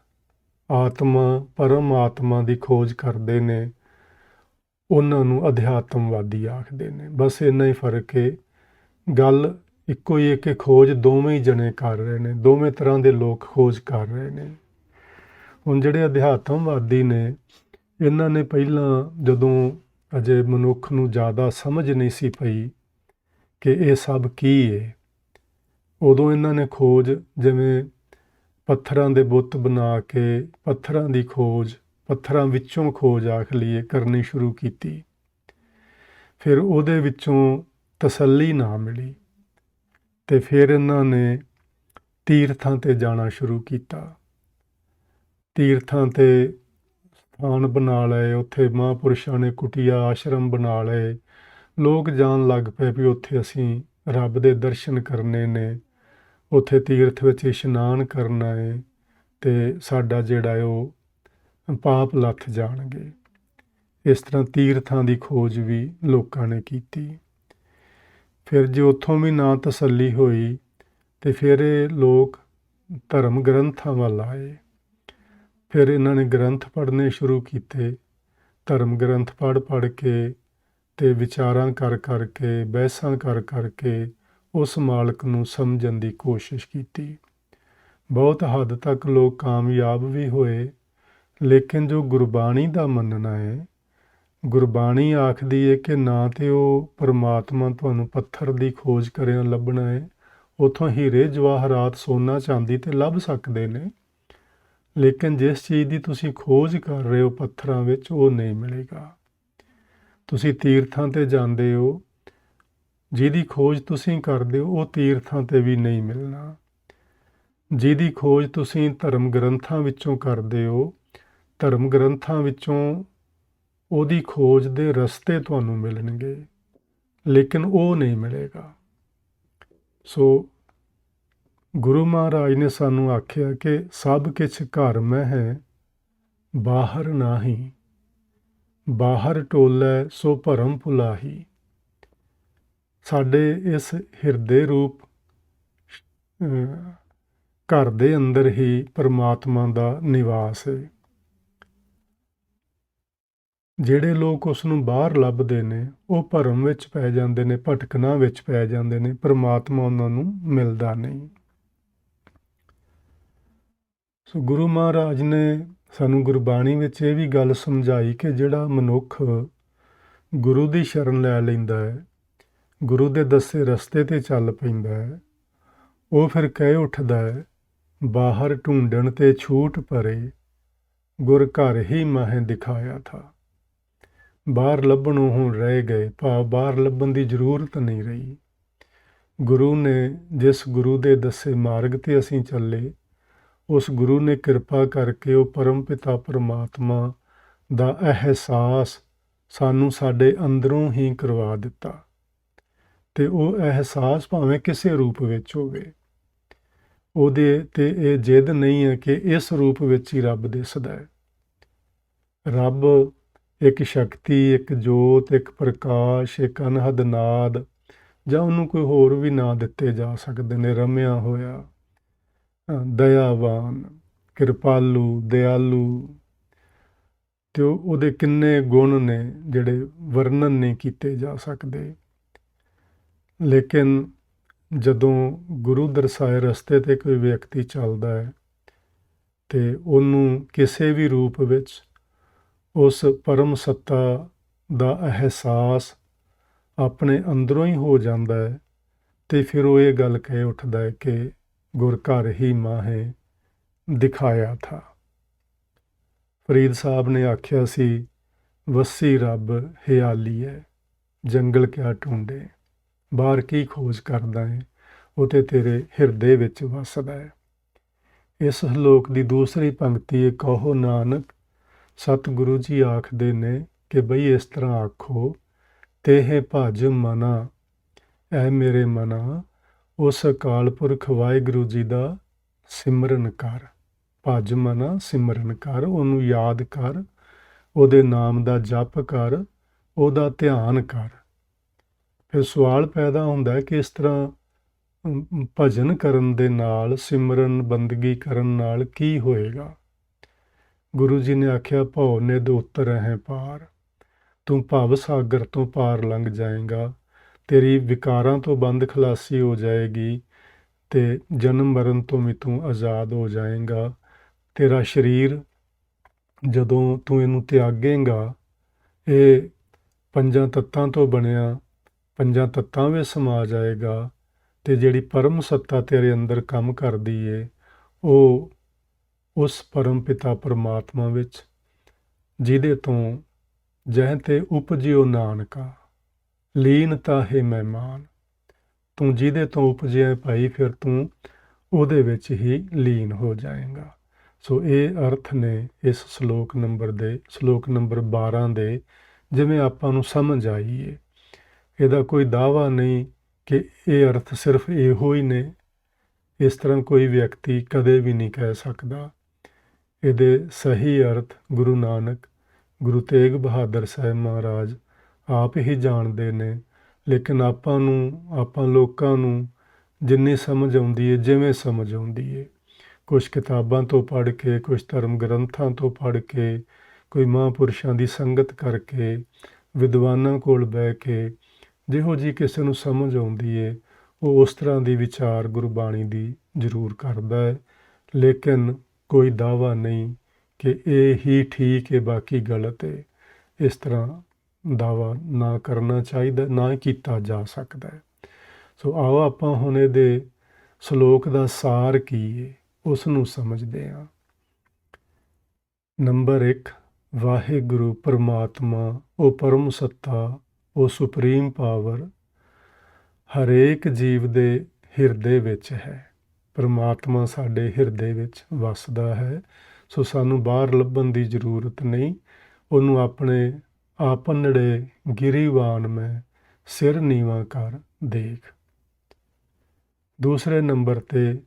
ਆਤਮਾ, ਪਰਮ ਆਤਮਾ ਦੀ ਖੋਜ ਕਰਦੇ ਨੇ, ਉਹਨਾਂ ਨੂੰ ਅਧਿਆਤਮਵਾਦੀ ਆਖਦੇ ਨੇ। ਬਸ ਇੰਨਾ ਹੀ ਫ਼ਰਕ ਹੈ ਗੱਲ ਇੱਕੋ ਹੀ ਹੈ ਕਿ ਖੋਜ ਦੋਵੇਂ ਹੀ ਜਣੇ ਕਰ ਰਹੇ ਨੇ, ਦੋਵੇਂ ਤਰ੍ਹਾਂ ਦੇ ਲੋਕ ਖੋਜ ਕਰ ਰਹੇ ਨੇ। ਹੁਣ ਜਿਹੜੇ ਅਧਿਆਤਮਵਾਦੀ ਨੇ, ਇਹਨਾਂ ਨੇ ਪਹਿਲਾਂ ਜਦੋਂ ਅਜੇ ਮਨੁੱਖ ਨੂੰ ਜ਼ਿਆਦਾ ਸਮਝ ਨਹੀਂ ਸੀ ਪਈ ਕਿ ਇਹ ਸਭ ਕੀ ਹੈ ਉਦੋਂ ਇਹਨਾਂ ਨੇ ਖੋਜ ਜਿਵੇਂ ਪੱਥਰਾਂ ਦੇ ਬੁੱਤ ਬਣਾ ਕੇ ਪੱਥਰਾਂ ਦੀ ਖੋਜ, ਪੱਥਰਾਂ ਵਿੱਚੋਂ ਖੋਜ ਆਖ ਲਈਏ, ਕਰਨੀ ਸ਼ੁਰੂ ਕੀਤੀ। ਫਿਰ ਉਹਦੇ ਵਿੱਚੋਂ ਤਸੱਲੀ ਨਾ ਮਿਲੀ ਤੇ ਫਿਰ ਇਹਨਾਂ ਨੇ ਤੀਰਥਾਂ ਤੇ ਜਾਣਾ ਸ਼ੁਰੂ ਕੀਤਾ। ਤੀਰਥਾਂ ਤੇ ਸਥਾਨ ਬਣਾ ਲਏ, ਉੱਥੇ ਮਹਾਂਪੁਰਸ਼ਾਂ ਨੇ ਕੁਟੀਆ, ਆਸ਼ਰਮ ਬਣਾ ਲਏ। ਲੋਕ ਜਾਣ ਲੱਗ ਪਏ ਵੀ ਉੱਥੇ ਅਸੀਂ ਰੱਬ ਦੇ ਦਰਸ਼ਨ ਕਰਨੇ ਨੇ। ਉੱਥੇ ਤੀਰਥ ਵਿੱਚ ਇਸ਼ਨਾਨ ਕਰਨਾ ਹੈ ਤੇ ਸਾਡਾ ਜਿਹੜਾ ਉਹ ਪਾਪ ਲੱਥ ਜਾਣਗੇ। ਇਸ ਤਰ੍ਹਾਂ ਤੀਰਥਾਂ ਦੀ ਖੋਜ ਵੀ ਲੋਕਾਂ ਨੇ ਕੀਤੀ। ਫਿਰ ਜੇ ਉੱਥੋਂ ਵੀ ਨਾ ਤਸੱਲੀ ਹੋਈ ਤੇ ਫਿਰ ਇਹ ਲੋਕ ਧਰਮ ਗ੍ਰੰਥਾਂ ਵੱਲ ਆਏ। ਫਿਰ ਇਹਨਾਂ ਨੇ ਗ੍ਰੰਥ ਪੜ੍ਹਨੇ ਸ਼ੁਰੂ ਕੀਤੇ, ਧਰਮ ਗ੍ਰੰਥ ਪੜ੍ਹ ਪੜ੍ਹ ਕੇ ਤੇ ਵਿਚਾਰਾਂ ਕਰ ਕਰਕੇ ਬਹਿਸਾਂ ਕਰ ਕਰਕੇ ਉਸ ਮਾਲਕ ਨੂੰ ਸਮਝਣ ਦੀ ਕੋਸ਼ਿਸ਼ ਕੀਤੀ। ਬਹੁਤ ਹੱਦ ਤੱਕ ਲੋਕ ਕਾਮਯਾਬ ਵੀ ਹੋਏ, ਲੇਕਿਨ ਜੋ ਗੁਰਬਾਣੀ ਦਾ ਮੰਨਣਾ ਹੈ, ਗੁਰਬਾਣੀ ਆਖਦੀ ਹੈ ਕਿ ਨਾ ਤੇ ਉਹ ਪਰਮਾਤਮਾ ਤੁਹਾਨੂੰ ਪੱਥਰ ਦੀ ਖੋਜ ਕਰਿਆ ਲੱਭਣਾ ਹੈ, ਉਥੋਂ ਹੀਰੇ, ਜਵਾਹਰਾਤ, ਸੋਨਾ, ਚਾਂਦੀ ਤੇ ਲੱਭ ਸਕਦੇ ਨੇ। ਲੇਕਿਨ ਜਿਸ ਚੀਜ਼ ਦੀ ਤੁਸੀਂ ਖੋਜ ਕਰ ਰਹੇ ਹੋ ਪੱਥਰਾਂ ਵਿੱਚ, ਉਹ ਨਹੀਂ ਮਿਲੇਗਾ। ਤੁਸੀਂ ਤੀਰਥਾਂ ਤੇ ਜਾਂਦੇ ਹੋ, ਜਿਹਦੀ ਖੋਜ ਤੁਸੀਂ ਕਰਦੇ ਹੋ, ਉਹ ਤੀਰਥਾਂ ਤੇ ਵੀ ਨਹੀਂ ਮਿਲਣਾ। ਜਿਹਦੀ ਖੋਜ ਤੁਸੀਂ ਧਰਮ ਗ੍ਰੰਥਾਂ ਵਿੱਚੋਂ ਕਰਦੇ ਹੋ ਧਰਮ ਗ੍ਰੰਥਾਂ ਵਿੱਚੋਂ ਉਹਦੀ ਖੋਜ ਦੇ ਰਸਤੇ ਤੁਹਾਨੂੰ ਮਿਲਣਗੇ, ਲੇਕਿਨ ਉਹ ਨਹੀਂ ਮਿਲੇਗਾ। ਸੋ ਗੁਰੂ ਮਹਾਰਾਜ ਨੇ ਸਾਨੂੰ ਆਖਿਆ ਕਿ ਸਭ ਕਿਛ ਘਰ ਮੈਂ ਹੈ, ਬਾਹਰ ਨਾਹੀ। ਬਾਹਰ ਟੋਲੇ ਸੋ ਭਰਮ ਭੁਲਾਹੀ। ਸਾਡੇ ਇਸ ਹਿਰਦੇ ਰੂਪ ਘਰ ਦੇ ਅੰਦਰ ਹੀ ਪਰਮਾਤਮਾ ਦਾ ਨਿਵਾਸ ਹੈ ਜਿਹੜੇ ਲੋਕ ਉਸ ਨੂੰ ਬਾਹਰ ਲੱਭਦੇ ਨੇ, ਉਹ ਭਰਮ ਵਿੱਚ ਪੈ ਜਾਂਦੇ ਨੇ, ਭਟਕਣਾ ਵਿੱਚ ਪੈ ਜਾਂਦੇ ਨੇ, ਪਰਮਾਤਮਾ ਉਹਨਾਂ ਨੂੰ ਮਿਲਦਾ ਨਹੀਂ। ਸੋ ਗੁਰੂ ਮਹਾਰਾਜ ਨੇ ਸਾਨੂੰ ਗੁਰਬਾਣੀ ਵਿੱਚ ਇਹ ਵੀ ਗੱਲ ਸਮਝਾਈ ਕਿ ਜਿਹੜਾ ਮਨੁੱਖ ਗੁਰੂ ਦੀ ਸ਼ਰਨ ਲੈ ਲੈਂਦਾ ਹੈ, ਗੁਰੂ ਦੇ ਦੱਸੇ ਰਸਤੇ ਤੇ ਚੱਲ ਪੈਂਦਾ ਹੈ, ਉਹ ਫਿਰ ਕਹਿ ਉੱਠਦਾ ਹੈ, ਬਾਹਰ ਢੂੰਡਣ ਤੇ ਛੂਟ ਪਰੇ ਗੁਰ ਘਰ ਹੀ ਮਾਹੇ ਦਿਖਾਇਆ ਥਾ। ਬਾਹਰ ਲੱਭਣੋਂ ਹੁਣ ਰਹਿ ਗਏ ਭਾਵ ਬਾਹਰ ਲੱਭਣ ਦੀ ਜ਼ਰੂਰਤ ਨਹੀਂ ਰਹੀ। ਗੁਰੂ ਨੇ ਜਿਸ ਗੁਰੂ ਦੇ ਦੱਸੇ ਮਾਰਗ ਤੇ ਅਸੀਂ ਚੱਲੇ ਉਸ ਗੁਰੂ ਨੇ ਕਿਰਪਾ ਕਰਕੇ ਉਹ ਪਰਮ ਪਿਤਾ ਪਰਮਾਤਮਾ ਦਾ ਅਹਿਸਾਸ ਸਾਨੂੰ ਸਾਡੇ ਅੰਦਰੋਂ ਹੀ ਕਰਵਾ ਦਿੱਤਾ ਤੇ ਉਹ ਅਹਿਸਾਸ ਭਾਵੇਂ ਕਿਸੇ ਰੂਪ ਵਿੱਚ ਹੋਵੇ। ਉਹਦੇ ਤੇ ਇਹ ਜਿੱਦ ਨਹੀਂ ਹੈ ਕਿ ਇਸ ਰੂਪ ਵਿੱਚ ਹੀ ਰੱਬ ਦਿਸਦਾ ਹੈ। ਰੱਬ ਇੱਕ ਸ਼ਕਤੀ, ਇੱਕ ਜੋਤ, ਇੱਕ ਪ੍ਰਕਾਸ਼, ਇੱਕ ਅਨਹਦ ਨਾਦ ਜਾਂ ਉਹਨੂੰ ਕੋਈ ਹੋਰ ਵੀ ਨਾਂ ਦਿੱਤੇ ਜਾ ਸਕਦੇ ਨੇ, ਰਮਿਆ ਹੋਇਆ। ਦਇਆਵਾਨ, ਕਿਰਪਾਲੂ, ਦਿਆਲੂ। ਤੇ ਉਹ- ਉਹਦੇ ਕਿੰਨੇ ਗੁਣ ਨੇ ਜਿਹੜੇ ਵਰਣਨ ਨਹੀਂ ਕੀਤੇ ਜਾ ਸਕਦੇ। ਲੇਕਿਨ ਜਦੋਂ ਗੁਰੂ ਦਰਸਾਏ ਰਸਤੇ ਤੇ ਕੋਈ ਵਿਅਕਤੀ ਚੱਲਦਾ ਹੈ ਤੇ ਉਹਨੂੰ ਕਿਸੇ ਵੀ ਰੂਪ ਵਿੱਚ ਉਸ ਪਰਮ ਸੱਤਾ ਦਾ ਅਹਿਸਾਸ ਆਪਣੇ ਅੰਦਰੋਂ ਹੀ ਹੋ ਜਾਂਦਾ ਹੈ ਤੇ ਫਿਰ ਉਹ ਇਹ ਗੱਲ ਕਹਿ ਉੱਠਦਾ ਹੈ ਕਿ ਗੁਰ ਘਰ ਹੀ ਮਾਹੇ ਦਿਖਾਇਆ ਥਾ। ਫਰੀਦ ਸਾਹਿਬ ਨੇ ਆਖਿਆ ਸੀ, ਵਸੀ ਰੱਬ ਹਿਆਲੀ ਹੈ ਜੰਗਲ ਕਿਆ ਢੂੰਡੇ, ਬਾਹਰ ਕੀ ਖੋਜ ਕਰਦਾ ਹੈ ਉਹ ਤੇ ਤੇਰੇ ਹਿਰਦੇ ਵਿੱਚ ਵਸਦਾ ਹੈ ਇਸ ਸ਼ਲੋਕ ਦੀ ਦੂਸਰੀ ਪੰਕਤੀ ਹੈ ਕਹੋ ਨਾਨਕ, ਸਤਿਗੁਰੂ ਜੀ ਆਖਦੇ ਨੇ ਕਿ ਬਈ ਇਸ ਤਰ੍ਹਾਂ ਆਖੋ, ਤੇਹ ਭਜ ਮਨਾ, ਐ ਮੇਰੇ ਮਨਾ ਉਸ ਅਕਾਲ ਪੁਰਖ ਵਾਹਿਗੁਰੂ ਜੀ ਦਾ ਸਿਮਰਨ ਕਰ, ਭਜ ਮਨਾ ਸਿਮਰਨ ਕਰ, ਉਹਨੂੰ ਯਾਦ ਕਰ, ਉਹਦੇ ਨਾਮ ਦਾ ਜਪ ਕਰ, ਉਹਦਾ ਧਿਆਨ ਕਰ। ਫਿਰ ਸਵਾਲ ਪੈਦਾ ਹੁੰਦਾ ਹੈ ਕਿ ਇਸ ਤਰ੍ਹਾਂ ਭਜਨ ਕਰਨ ਦੇ ਨਾਲ, ਸਿਮਰਨ ਬੰਦਗੀ ਕਰਨ ਨਾਲ ਕੀ ਹੋਏਗਾ? ਗੁਰੂ ਜੀ ਨੇ ਆਖਿਆ, ਭਉ ਨੇ ਦੇ ਉੱਤਰ ਹੈ ਪਾਰ, ਤੂੰ ਭਵ ਸਾਗਰ ਤੋਂ ਪਾਰ ਲੰਘ ਜਾਏਗਾ। ਤੇਰੀ ਵਿਕਾਰਾਂ ਤੋਂ ਬੰਦ ਖਲਾਸੀ ਹੋ ਜਾਏਗੀ ਤੇ ਜਨਮ ਮਰਨ ਤੋਂ ਵੀ ਤੂੰ ਆਜ਼ਾਦ ਹੋ ਜਾਏਗਾ। ਤੇਰਾ ਸਰੀਰ ਜਦੋਂ ਤੂੰ ਇਹਨੂੰ ਤਿਆਗੇਂਗਾ, ਇਹ ਪੰਜਾਂ ਤੱਤਾਂ ਤੋਂ ਬਣਿਆ, ਪੰਜਾਂ ਤੱਤਾਂ ਵਿੱਚ ਸਮਾ ਜਾਏਗਾ ਤੇ ਜਿਹੜੀ ਪਰਮ ਸੱਤਾ ਤੇਰੇ ਅੰਦਰ ਕੰਮ ਕਰਦੀ ਏ, ਉਹ ਉਸ ਪਰਮ ਪਿਤਾ ਪਰਮਾਤਮਾ ਵਿੱਚ, ਜਿਹਦੇ ਤੋਂ ਜਹ ਤੇ ਉਪਜਿਓ ਨਾਨਕਾ। ਲੀਨ ਤਾਹੇ ਮਹਿਮਾਨ। ਤੂੰ ਜਿਹਦੇ ਤੋਂ ਉਪਜਿਆ ਭਾਈ, ਫਿਰ ਤੂੰ ਉਹਦੇ ਵਿੱਚ ਹੀ ਲੀਨ ਹੋ ਜਾਏਗਾ। ਸੋ ਇਹ ਅਰਥ ਨੇ ਇਸ ਸ਼ਲੋਕ ਨੰਬਰ ਦੇ, ਸ਼ਲੋਕ ਨੰਬਰ 12 ਦੇ, ਜਿਵੇਂ ਆਪਾਂ ਨੂੰ ਸਮਝ ਆਈਏ ਇਹਦਾ ਕੋਈ ਦਾਵਾ ਨਹੀਂ ਕਿ ਇਹ ਅਰਥ ਸਿਰਫ ਇਹੋ ਹੀ ਨੇ। ਇਸ ਤਰ੍ਹਾਂ ਕੋਈ ਵਿਅਕਤੀ ਕਦੇ ਵੀ ਨਹੀਂ ਕਹਿ ਸਕਦਾ। ਇਹਦੇ ਸਹੀ ਅਰਥ ਗੁਰੂ ਨਾਨਕ, ਗੁਰੂ ਤੇਗ ਬਹਾਦਰ ਸਾਹਿਬ ਮਹਾਰਾਜ ਆਪ ਹੀ ਜਾਣਦੇ ਨੇ। ਲੇਕਿਨ ਆਪਾਂ ਨੂੰ, ਆਪਾਂ ਲੋਕਾਂ ਨੂੰ ਜਿੰਨੀ ਸਮਝ ਆਉਂਦੀ ਹੈ ਜਿਵੇਂ ਸਮਝ ਆਉਂਦੀ ਹੈ ਕੁਝ ਕਿਤਾਬਾਂ ਤੋਂ ਪੜ੍ਹ ਕੇ ਕੁਝ ਧਰਮ ਗ੍ਰੰਥਾਂ ਤੋਂ ਪੜ੍ਹ ਕੇ, ਕੋਈ ਮਹਾਂਪੁਰਸ਼ਾਂ ਦੀ ਸੰਗਤ ਕਰਕੇ, ਵਿਦਵਾਨਾਂ ਕੋਲ ਬਹਿ ਕੇ ਜਿਹੋ ਜੀ ਕਿਸੇ ਨੂੰ ਸਮਝ ਆਉਂਦੀ ਹੈ ਉਹ ਉਸ ਤਰ੍ਹਾਂ ਦੀ ਵਿਚਾਰ ਗੁਰਬਾਣੀ ਦੀ ਜ਼ਰੂਰ ਕਰਦਾ ਹੈ ਲੇਕਿਨ ਕੋਈ ਦਾਵਾ ਨਹੀਂ ਕਿ ਇਹ ਹੀ ਠੀਕ ਹੈ ਬਾਕੀ ਗਲਤ ਹੈ ਇਸ ਤਰ੍ਹਾਂ ਦਾਵਾ ਨਾ ਕਰਨਾ ਚਾਹੀਦਾ, ਨਾ ਕੀਤਾ ਜਾ ਸਕਦਾ ਹੈ। ਸੋ ਆਓ ਆਪਾਂ ਹੁਣ ਇਹਦੇ ਸ਼ਲੋਕ ਦਾ ਸਾਰ ਕੀ ਹੈ ਉਸ ਨੂੰ ਸਮਝਦੇ ਹਾਂ। ਨੰਬਰ 1 ਵਾਹਿਗੁਰੂ ਪਰਮਾਤਮਾ, ਉਹ ਪਰਮ ਸੱਤਾ, ਉਹ ਸੁਪਰੀਮ ਪਾਵਰ, ਹਰੇਕ ਜੀਵ ਦੇ ਹਿਰਦੇ ਵਿੱਚ ਹੈ। ਪਰਮਾਤਮਾ ਸਾਡੇ ਹਿਰਦੇ ਵਿੱਚ ਵਸਦਾ ਹੈ, ਸੋ ਸਾਨੂੰ ਬਾਹਰ ਲੱਭਣ ਦੀ ਜ਼ਰੂਰਤ ਨਹੀਂ, ਉਹਨੂੰ ਆਪਣੇ ਆਪਨੜੇ ਗਿਰੀਵਾਨ ਮੈਂ ਸਿਰ ਨੀਵਾ ਕਰ ਦੇਖ। ਦੂਸਰੇ ਨੰਬਰ ਤੇ,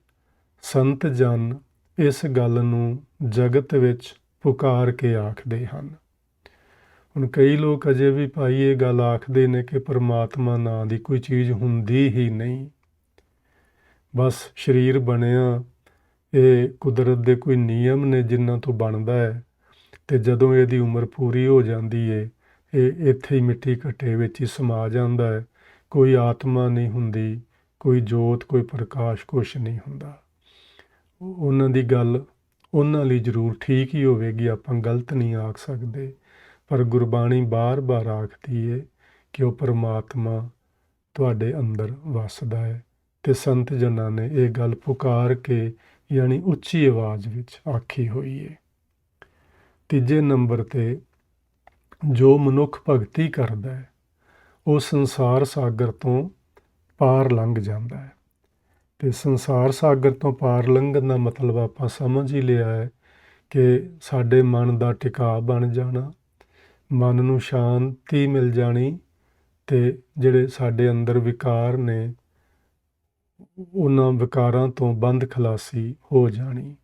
ਸੰਤ ਜਨ ਇਸ ਗੱਲ ਨੂੰ ਜਗਤ ਵਿੱਚ ਪੁਕਾਰ ਕੇ ਆਖਦੇ ਹਨ। ਹੁਣ ਕਈ ਲੋਕ ਅਜੇ ਵੀ ਭਾਈ ਇਹ ਗੱਲ ਆਖਦੇ ਨੇ ਕਿ ਪਰਮਾਤਮਾ ਨਾਂ ਦੀ ਕੋਈ ਚੀਜ਼ ਹੁੰਦੀ ਹੀ ਨਹੀਂ। ਬਸ ਸਰੀਰ ਬਣਿਆ, ਇਹ ਕੁਦਰਤ ਦੇ ਕੋਈ ਨਿਯਮ ਨੇ ਜਿਨ੍ਹਾਂ ਤੋਂ ਬਣਦਾ ਹੈ ਤੇ ਜਦੋਂ ਇਹਦੀ ਉਮਰ ਪੂਰੀ ਹੋ ਜਾਂਦੀ ਏ ਇਹ ਇੱਥੇ ਹੀ ਮਿੱਟੀ ਘੱਟੇ ਵਿੱਚ ਹੀ ਸਮਾ ਜਾਂਦਾ ਹੈ। ਕੋਈ ਆਤਮਾ ਨਹੀਂ ਹੁੰਦੀ, ਕੋਈ ਜੋਤ, ਕੋਈ ਪ੍ਰਕਾਸ਼ ਕੁਛ ਨਹੀਂ ਹੁੰਦਾ। ਉਹਨਾਂ ਦੀ ਗੱਲ ਉਹਨਾਂ ਲਈ ਜ਼ਰੂਰ ਠੀਕ ਹੀ ਹੋਵੇਗੀ, ਆਪਾਂ ਗਲਤ ਨਹੀਂ ਆਖ ਸਕਦੇ। ਪਰ ਗੁਰਬਾਣੀ ਬਾਰ-ਬਾਰ ਆਖਦੀ ਏ ਕਿ ਉਹ ਪਰਮਾਤਮਾ ਤੁਹਾਡੇ ਅੰਦਰ ਵਸਦਾ ਹੈ ਤੇ ਸੰਤ ਜਨਾਂ ਨੇ ਇਹ ਗੱਲ ਪੁਕਾਰ ਕੇ ਯਾਨੀ ਉੱਚੀ ਆਵਾਜ਼ ਵਿੱਚ ਆਖੀ ਹੋਈ ਏ। ਤੀਜੇ ਨੰਬਰ ਤੇ ਜੋ ਮਨੁੱਖ ਭਗਤੀ ਕਰਦਾ ਹੈ, ਉਹ ਸੰਸਾਰ ਸਾਗਰ ਤੋਂ ਪਾਰ ਲੰਘ ਜਾਂਦਾ ਹੈ। ਤੇ ਸੰਸਾਰ ਸਾਗਰ ਤੋਂ ਪਾਰ ਲੰਘਣ ਦਾ ਮਤਲਬ ਆਪਾਂ ਸਮਝ ਹੀ ਲਿਆ ਹੈ ਕਿ ਸਾਡੇ ਮਨ ਦਾ ਟਿਕਾ ਬਣ ਜਾਣਾ, ਮਨ ਨੂੰ ਸ਼ਾਂਤੀ ਮਿਲ ਜਾਣੀ ਤੇ ਜਿਹੜੇ ਸਾਡੇ ਅੰਦਰ ਵਿਕਾਰ ਨੇ, ਉਹਨਾਂ ਵਿਕਾਰਾਂ ਤੋਂ ਬੰਦ ਖਲਾਸੀ ਹੋ ਜਾਣੀ।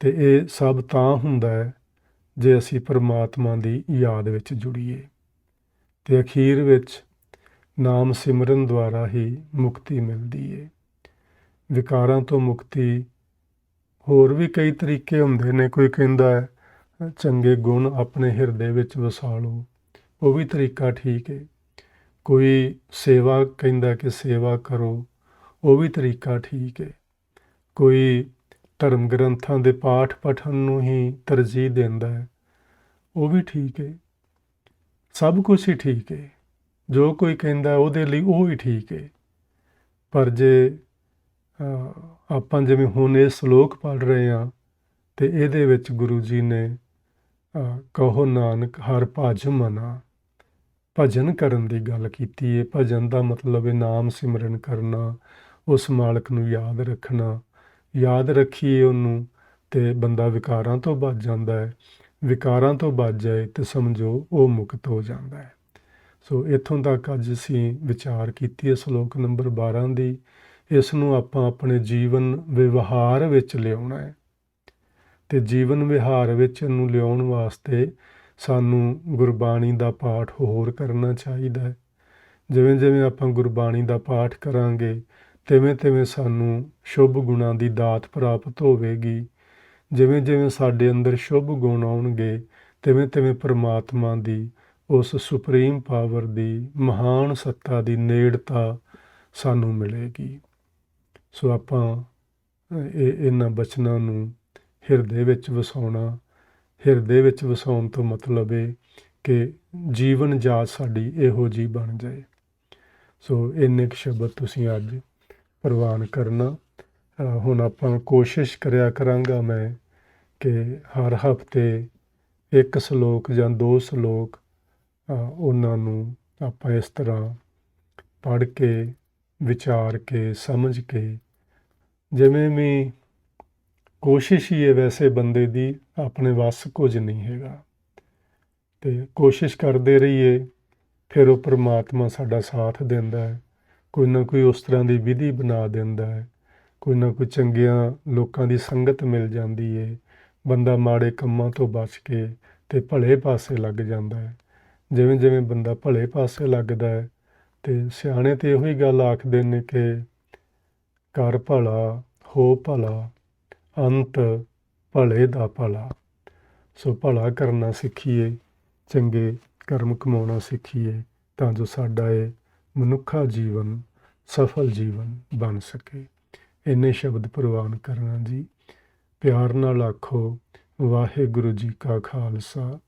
ਤੇ ਇਹ ਸਭ ਤਾਂ ਹੁੰਦਾ ਹੈ ਜੇ ਅਸੀਂ ਪਰਮਾਤਮਾ ਦੀ ਯਾਦ ਵਿੱਚ ਜੁੜੀਏ। ਤੇ ਅਖੀਰ ਵਿੱਚ ਨਾਮ ਸਿਮਰਨ ਦੁਆਰਾ ਹੀ ਮੁਕਤੀ ਮਿਲਦੀ ਏ। ਵਿਕਾਰਾਂ ਤੋਂ ਮੁਕਤੀ ਹੋਰ ਵੀ ਕਈ ਤਰੀਕੇ ਹੁੰਦੇ ਨੇ। ਕੋਈ ਕਹਿੰਦਾ ਹੈ, ਚੰਗੇ ਗੁਣ ਆਪਣੇ ਹਿਰਦੇ ਵਿੱਚ ਵਸਾ ਲਓ ਉਹ ਵੀ ਤਰੀਕਾ ਠੀਕ ਹੈ ਕੋਈ ਸੇਵਾ ਕਹਿੰਦਾ ਕਿ ਸੇਵਾ ਕਰੋ, ਉਹ ਵੀ ਤਰੀਕਾ ਠੀਕ ਹੈ ਕੋਈ ਧਰਮ ਗ੍ਰੰਥਾਂ ਦੇ ਪਾਠ ਪਠਨ ਨੂੰ ਹੀ ਤਰਜੀਹ ਦਿੰਦਾ ਹੈ। ਉਹ ਵੀ ਠੀਕ ਹੈ ਸਭ ਕੁਝ ਹੀ ਠੀਕ ਹੈ ਜੋ ਕੋਈ ਕਹਿੰਦਾ ਉਹਦੇ ਲਈ ਉਹ ਹੀ ਠੀਕ ਹੈ ਪਰ ਜੇ ਆਪਾਂ ਜਿਵੇਂ ਹੁਣ ਇਹ ਸ਼ਲੋਕ ਪੜ੍ਹ ਰਹੇ ਹਾਂ ਤੇ ਇਹਦੇ ਵਿੱਚ ਗੁਰੂ ਜੀ ਨੇ ਕਹੋ ਨਾਨਕ ਹਰ ਭਜ ਮਨਾ। ਭਜਨ ਕਰਨ ਦੀ ਗੱਲ ਕੀਤੀ ਹੈ ਭਜਨ ਦਾ ਮਤਲਬ ਹੈ ਨਾਮ ਸਿਮਰਨ ਕਰਨਾ, ਉਸ ਮਾਲਕ ਨੂੰ ਯਾਦ ਰੱਖਣਾ। ਯਾਦ ਰੱਖੀਏ ਉਹਨੂੰ ਤੇ ਬੰਦਾ ਵਿਕਾਰਾਂ ਤੋਂ ਬਚ ਜਾਂਦਾ ਹੈ। ਵਿਕਾਰਾਂ ਤੋਂ ਬਚ ਜਾਏ ਤੇ ਸਮਝੋ ਉਹ ਮੁਕਤ ਹੋ ਜਾਂਦਾ ਹੈ। ਸੋ ਇੱਥੋਂ ਤੱਕ ਅੱਜ ਅਸੀਂ ਵਿਚਾਰ ਕੀਤੀ ਹੈ ਸ਼ਲੋਕ ਨੰਬਰ 12 ਦੀ। ਇਸ ਨੂੰ ਆਪਾਂ ਆਪਣੇ ਜੀਵਨ ਵਿਵਹਾਰ ਵਿੱਚ ਲਿਆਉਣਾ ਹੈ। ਤੇ ਜੀਵਨ ਵਿਹਾਰ ਵਿੱਚ ਇਹਨੂੰ ਲਿਆਉਣ ਵਾਸਤੇ ਸਾਨੂੰ ਗੁਰਬਾਣੀ ਦਾ ਪਾਠ ਹੋਰ ਕਰਨਾ ਚਾਹੀਦਾ ਹੈ। ਜਿਵੇਂ ਜਿਵੇਂ ਆਪਾਂ ਗੁਰਬਾਣੀ ਦਾ ਪਾਠ ਕਰਾਂਗੇ ਤਿਵੇਂ ਤਿਵੇਂ ਸਾਨੂੰ ਸ਼ੁਭ ਗੁਣਾਂ ਦੀ ਦਾਤ ਪ੍ਰਾਪਤ ਹੋਵੇਗੀ। ਜਿਵੇਂ ਜਿਵੇਂ ਸਾਡੇ ਅੰਦਰ ਸ਼ੁਭ ਗੁਣ ਆਉਣਗੇ, ਤਿਵੇਂ ਤਿਵੇਂ ਪ੍ਰਮਾਤਮਾ ਦੀ ਉਸ ਸੁਪਰੀਮ ਪਾਵਰ ਦੀ ਮਹਾਨ ਸੱਤਾ ਦੀ ਨੇੜਤਾ ਸਾਨੂੰ ਮਿਲੇਗੀ। ਸੋ ਆਪਾਂ ਇਹ ਇਹਨਾਂ ਬਚਨਾਂ ਨੂੰ ਹਿਰਦੇ ਵਿੱਚ ਵਸਾਉਣਾ, ਹਿਰਦੇ ਵਿੱਚ ਵਸਾਉਣ ਤੋਂ ਮਤਲਬ ਹੈ ਕਿ ਜੀਵਨ ਜਾਚ ਸਾਡੀ ਇਹੋ ਜੀ ਬਣ ਜਾਏ। ਸੋ ਇੰਨੇ ਕੁ ਸ਼ਬਦ ਤੁਸੀਂ ਅੱਜ ਪ੍ਰਵਾਨ ਕਰਨਾ ਹੁਣ ਆਪਾਂ ਕੋਸ਼ਿਸ਼ ਕਰਿਆ ਕਰਾਂਗਾ ਮੈਂ ਕਿ ਹਰ ਹਫ਼ਤੇ ਇੱਕ ਸ਼ਲੋਕ ਜਾਂ ਦੋ ਸ਼ਲੋਕ ਉਹਨਾਂ ਨੂੰ ਆਪਾਂ ਇਸ ਤਰ੍ਹਾਂ ਪੜ੍ਹ ਕੇ, ਵਿਚਾਰ ਕੇ, ਸਮਝ ਕੇ, ਜਿਵੇਂ ਵੀ ਕੋਸ਼ਿਸ਼ ਹੀ ਹੈ ਵੈਸੇ ਬੰਦੇ ਦੀ, ਆਪਣੇ ਵੱਸ ਕੁਝ ਨਹੀਂ ਹੈਗਾ। ਤੇ ਕੋਸ਼ਿਸ਼ ਕਰਦੇ ਰਹੀਏ, ਫਿਰ ਉਹ ਪ੍ਰਮਾਤਮਾ ਸਾਡਾ ਸਾਥ ਦਿੰਦਾ ਹੈ। ਕੋਈ ਨਾ ਕੋਈ ਉਸ ਤਰ੍ਹਾਂ ਦੀ ਵਿਧੀ ਬਣਾ ਦਿੰਦਾ ਹੈ। ਕੋਈ ਨਾ ਕੋਈ ਚੰਗੀਆਂ ਲੋਕਾਂ ਦੀ ਸੰਗਤ ਮਿਲ ਜਾਂਦੀ ਹੈ ਬੰਦਾ ਮਾੜੇ ਕੰਮਾਂ ਤੋਂ ਬਚ ਕੇ ਤੇ ਭਲੇ ਪਾਸੇ ਲੱਗ ਜਾਂਦਾ ਹੈ। ਜਿਵੇਂ ਜਿਵੇਂ ਬੰਦਾ ਭਲੇ ਪਾਸੇ ਲੱਗਦਾ ਹੈ ਤੇ ਸਿਆਣੇ ਤੇ ਇਹੋ ਹੀ ਗੱਲ ਆਖਦੇ ਨੇ ਕਿ ਕਰ ਭਲਾ, ਹੋ ਭਲਾ, ਅੰਤ ਭਲੇ ਦਾ ਭਲਾ। ਸੋ ਭਲਾ ਕਰਨਾ ਸਿੱਖੀਏ, ਚੰਗੇ ਕਰਮ ਕਮਾਉਣਾ ਸਿੱਖੀਏ ਤਾਂ ਜੋ ਸਾਡਾ ਇਹ ਮਨੁੱਖਾ ਜੀਵਨ ਸਫਲ ਜੀਵਨ ਬਣ ਸਕੇ। ਇੰਨੇ ਸ਼ਬਦ ਪ੍ਰਵਾਨ ਕਰਨਾ ਜੀ। ਪਿਆਰ ਨਾਲ ਆਖੋ, ਵਾਹਿਗੁਰੂ ਜੀ ਕਾ ਖਾਲਸਾ,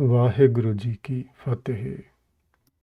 ਵਾਹਿਗੁਰੂ ਜੀ ਕੀ ਫਤਿਹ।